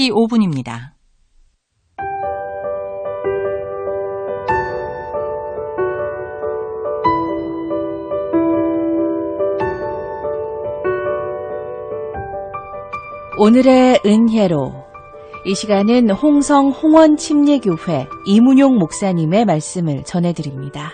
4시 5분입니다. 오늘의 은혜로 이 시간은 홍성 홍원 침례교회 이문용 목사님의 말씀을 전해드립니다.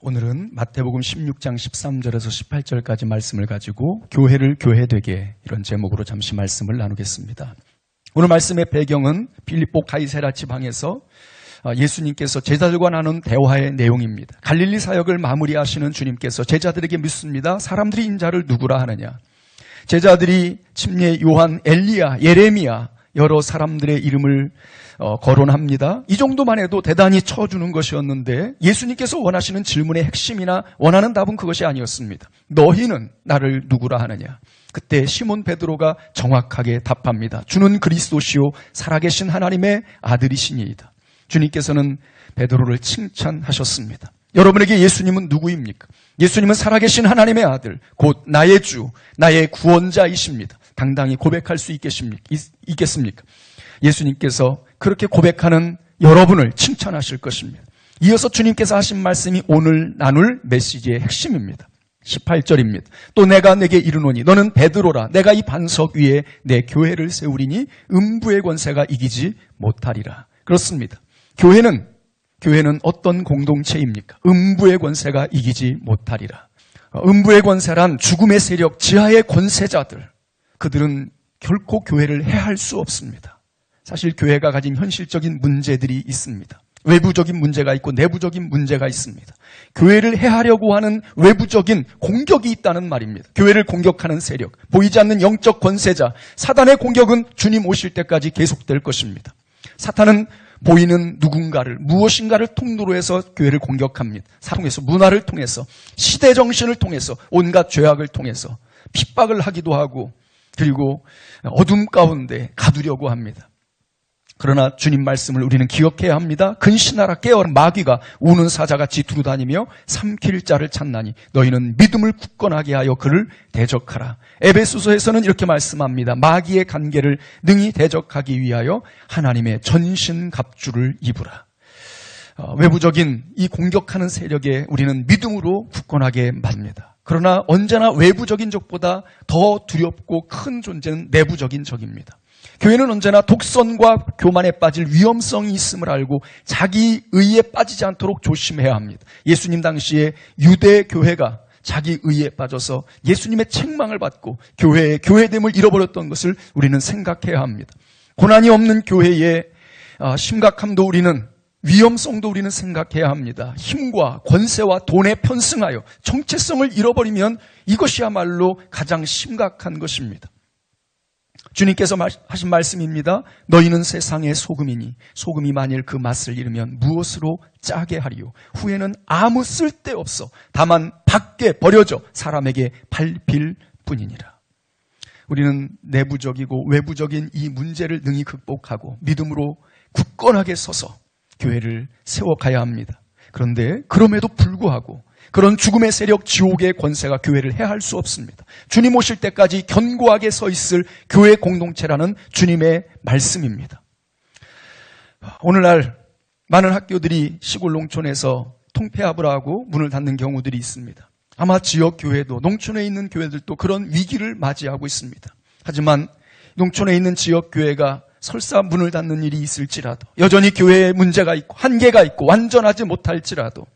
오늘은 마태복음 16장 13절에서 18절까지 말씀을 가지고 교회를 교회되게 이런 제목으로 잠시 말씀을 나누겠습니다. 오늘 말씀의 배경은 빌립보 가이세라 지방에서 어, 예수님께서 제자들과 나눈 대화의 내용입니다. 갈릴리 사역을 마무리하시는 주님께서 제자들에게 묻습니다. 사람들이 인자를 누구라 하느냐? 제자들이 침례 요한, 엘리야, 예레미야 여러 사람들의 이름을 어, 거론합니다. 이 정도만 해도 대단히 쳐주는 것이었는데 예수님께서 원하시는 질문의 핵심이나 원하는 답은 그것이 아니었습니다. 너희는 나를 누구라 하느냐? 그때 시몬 베드로가 정확하게 답합니다. 주는 그리스도시요 살아계신 하나님의 아들이시니이다. 주님께서는 베드로를 칭찬하셨습니다. 여러분에게 예수님은 누구입니까? 예수님은 살아계신 하나님의 아들, 곧 나의 주, 나의 구원자이십니다. 당당히 고백할 수 있겠습니까? 예수님께서 그렇게 고백하는 여러분을 칭찬하실 것입니다. 이어서 주님께서 하신 말씀이 오늘 나눌 메시지의 핵심입니다. 18절입니다. 또 내가 내게 이르노니 너는 베드로라 내가 이 반석 위에 내 교회를 세우리니 음부의 권세가 이기지 못하리라. 그렇습니다. 교회는 교회는 어떤 공동체입니까? 음부의 권세가 이기지 못하리라. 음부의 권세란 죽음의 세력, 지하의 권세자들. 그들은 결코 교회를 해할 수 없습니다. 사실 교회가 가진 현실적인 문제들이 있습니다. 외부적인 문제가 있고 내부적인 문제가 있습니다. 교회를 해하려고 하는 외부적인 공격이 있다는 말입니다. 교회를 공격하는 세력, 보이지 않는 영적 권세자, 사단의 공격은 주님 오실 때까지 계속될 것입니다. 사탄은 보이는 누군가를 무엇인가를 통로로 해서 교회를 공격합니다. 통해서 문화를 통해서 시대 정신을 통해서 온갖 죄악을 통해서 핍박을 하기도 하고 그리고 어둠 가운데 가두려고 합니다. 그러나 주님 말씀을 우리는 기억해야 합니다. 근신하라 깨어라 마귀가 우는 사자같이 두루다니며 삼킬 자를 찾나니 너희는 믿음을 굳건하게 하여 그를 대적하라. 에베소서에서는 이렇게 말씀합니다. 마귀의 관계를 능히 대적하기 위하여 하나님의 전신 갑주를 입으라. 어, 외부적인 이 공격하는 세력에 우리는 믿음으로 굳건하게 맙니다. 그러나 언제나 외부적인 적보다 더 두렵고 큰 존재는 내부적인 적입니다. 교회는 언제나 독선과 교만에 빠질 위험성이 있음을 알고 자기 의에 빠지지 않도록 조심해야 합니다. 예수님 당시에 유대 교회가 자기 의에 빠져서 예수님의 책망을 받고 교회의 교회됨을 잃어버렸던 것을 우리는 생각해야 합니다. 고난이 없는 교회의 아, 심각함도 우리는 위험성도 우리는 생각해야 합니다. 힘과 권세와 돈에 편승하여 정체성을 잃어버리면 이것이야말로 가장 심각한 것입니다. 주님께서 하신 말씀입니다. 너희는 세상의 소금이니 소금이 만일 그 맛을 잃으면 무엇으로 짜게 하리요? 후에는 아무 쓸데 없어 다만 밖에 버려져 사람에게 밟힐 뿐이니라. 우리는 내부적이고 외부적인 이 문제를 능히 극복하고 믿음으로 굳건하게 서서 교회를 세워가야 합니다. 그런데 그럼에도 불구하고 그런 죽음의 세력, 지옥의 권세가 교회를 해할 수 없습니다. 주님 오실 때까지 견고하게 서 있을 교회 공동체라는 주님의 말씀입니다. 오늘날 많은 학교들이 시골 농촌에서 통폐합을 하고 문을 닫는 경우들이 있습니다. 아마 지역 교회도 농촌에 있는 교회들도 그런 위기를 맞이하고 있습니다. 하지만 농촌에 있는 지역 교회가 설사 문을 닫는 일이 있을지라도 여전히 교회에 문제가 있고 한계가 있고 완전하지 못할지라도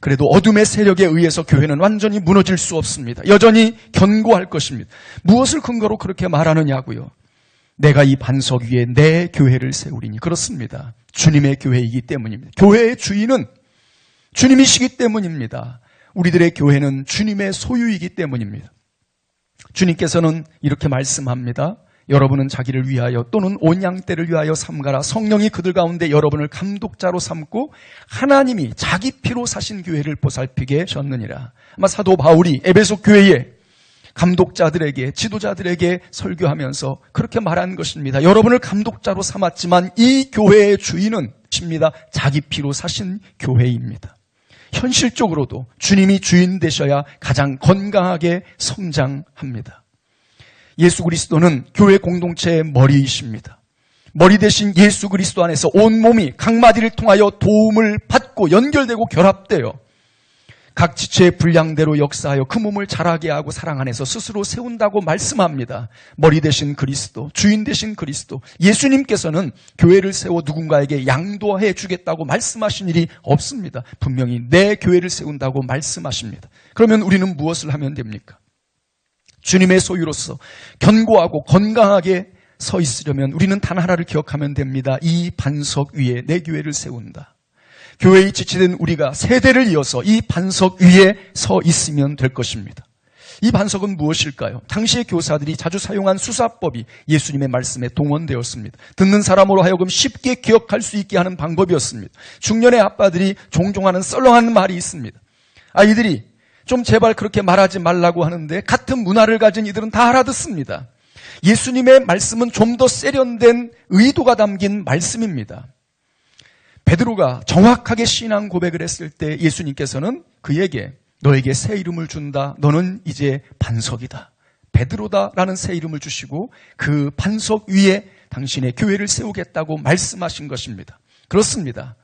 그래도 어둠의 세력에 의해서 교회는 완전히 무너질 수 없습니다. 여전히 견고할 것입니다. 무엇을 근거로 그렇게 말하느냐고요? 내가 이 반석 위에 내 교회를 세우리니 그렇습니다. 주님의 교회이기 때문입니다. 교회의 주인은 주님이시기 때문입니다. 우리들의 교회는 주님의 소유이기 때문입니다. 주님께서는 이렇게 말씀합니다. 여러분은 자기를 위하여 또는 온 양떼를 위하여 삼가라. 성령이 그들 가운데 여러분을 감독자로 삼고 하나님이 자기 피로 사신 교회를 보살피게 하셨느니라. 아마 사도 바울이 에베소 교회에 감독자들에게 지도자들에게 설교하면서 그렇게 말한 것입니다. 여러분을 감독자로 삼았지만 이 교회의 주인은 십니다. 자기 피로 사신 교회입니다. 현실적으로도 주님이 주인 되셔야 가장 건강하게 성장합니다. 예수 그리스도는 교회 공동체의 머리이십니다. 머리 대신 예수 그리스도 안에서 온 몸이 각 마디를 통하여 도움을 받고 연결되고 결합되어 각 지체의 분량대로 역사하여 그 몸을 자라게 하고 사랑 안에서 스스로 세운다고 말씀합니다. 머리 대신 그리스도, 주인 대신 그리스도, 예수님께서는 교회를 세워 누군가에게 양도해 주겠다고 말씀하신 일이 없습니다. 분명히 내 교회를 세운다고 말씀하십니다. 그러면 우리는 무엇을 하면 됩니까? 주님의 소유로서 견고하고 건강하게 서 있으려면 우리는 단 하나를 기억하면 됩니다. 이 반석 위에 내 교회를 세운다. 교회에 지치된 우리가 세대를 이어서 이 반석 위에 서 있으면 될 것입니다. 이 반석은 무엇일까요? 당시의 교사들이 자주 사용한 수사법이 예수님의 말씀에 동원되었습니다. 듣는 사람으로 하여금 쉽게 기억할 수 있게 하는 방법이었습니다. 중년의 아빠들이 종종 하는 썰렁한 말이 있습니다. 아이들이 좀 제발 그렇게 말하지 말라고 하는데 같은 문화를 가진 이들은 다 알아듣습니다. 예수님의 말씀은 좀 더 세련된 의도가 담긴 말씀입니다. 베드로가 정확하게 신앙 고백을 했을 때 예수님께서는 그에게 너에게 새 이름을 준다. 너는 이제 반석이다. 베드로다라는 새 이름을 주시고 그 반석 위에 당신의 교회를 세우겠다고 말씀하신 것입니다. 그렇습니다.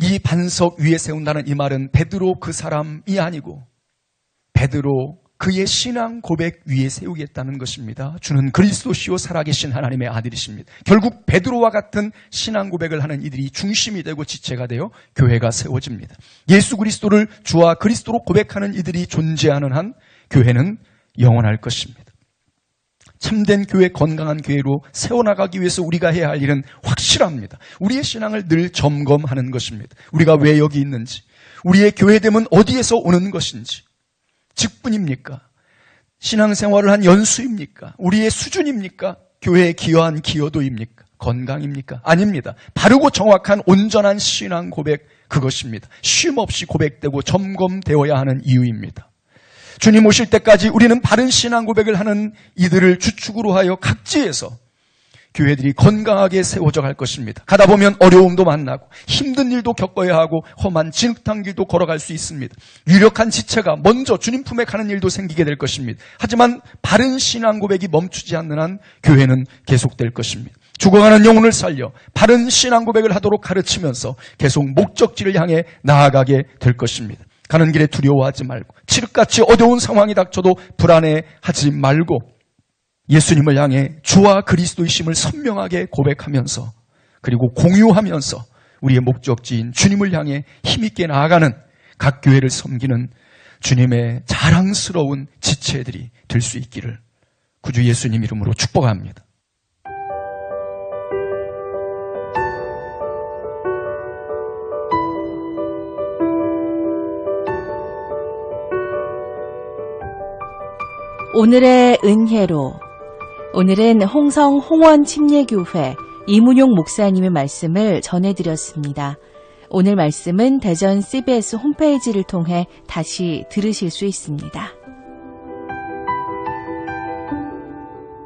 이 반석 위에 세운다는 이 말은 베드로 그 사람이 아니고 베드로 그의 신앙 고백 위에 세우겠다는 것입니다. 주는 그리스도시요 살아계신 하나님의 아들이십니다. 결국 베드로와 같은 신앙 고백을 하는 이들이 중심이 되고 지체가 되어 교회가 세워집니다. 예수 그리스도를 주와 그리스도로 고백하는 이들이 존재하는 한 교회는 영원할 것입니다. 참된 교회, 건강한 교회로 세워나가기 위해서 우리가 해야 할 일은 확실합니다. 우리의 신앙을 늘 점검하는 것입니다. 우리가 왜 여기 있는지, 우리의 교회됨은 어디에서 오는 것인지, 직분입니까? 신앙생활을 한 연수입니까? 우리의 수준입니까? 교회에 기여한 기여도입니까? 건강입니까? 아닙니다. 바르고 정확한 온전한 신앙 고백 그것입니다. 쉼 없이 고백되고 점검되어야 하는 이유입니다. 주님 오실 때까지 우리는 바른 신앙 고백을 하는 이들을 주축으로 하여 각지에서 교회들이 건강하게 세워져 갈 것입니다. 가다 보면 어려움도 만나고 힘든 일도 겪어야 하고 험한 진흙탕 길도 걸어갈 수 있습니다. 유력한 지체가 먼저 주님 품에 가는 일도 생기게 될 것입니다. 하지만 바른 신앙 고백이 멈추지 않는 한 교회는 계속될 것입니다. 죽어가는 영혼을 살려 바른 신앙 고백을 하도록 가르치면서 계속 목적지를 향해 나아가게 될 것입니다. 가는 길에 두려워하지 말고 칠흑같이 어려운 상황이 닥쳐도 불안해하지 말고 예수님을 향해 주와 그리스도이심을 선명하게 고백하면서 그리고 공유하면서 우리의 목적지인 주님을 향해 힘있게 나아가는 각 교회를 섬기는 주님의 자랑스러운 지체들이 될 수 있기를 구주 예수님 이름으로 축복합니다. 오늘의 은혜로 오늘은 홍성 홍원 침례교회 이문용 목사님의 말씀을 전해드렸습니다. 오늘 말씀은 대전 CBS 홈페이지를 통해 다시 들으실 수 있습니다.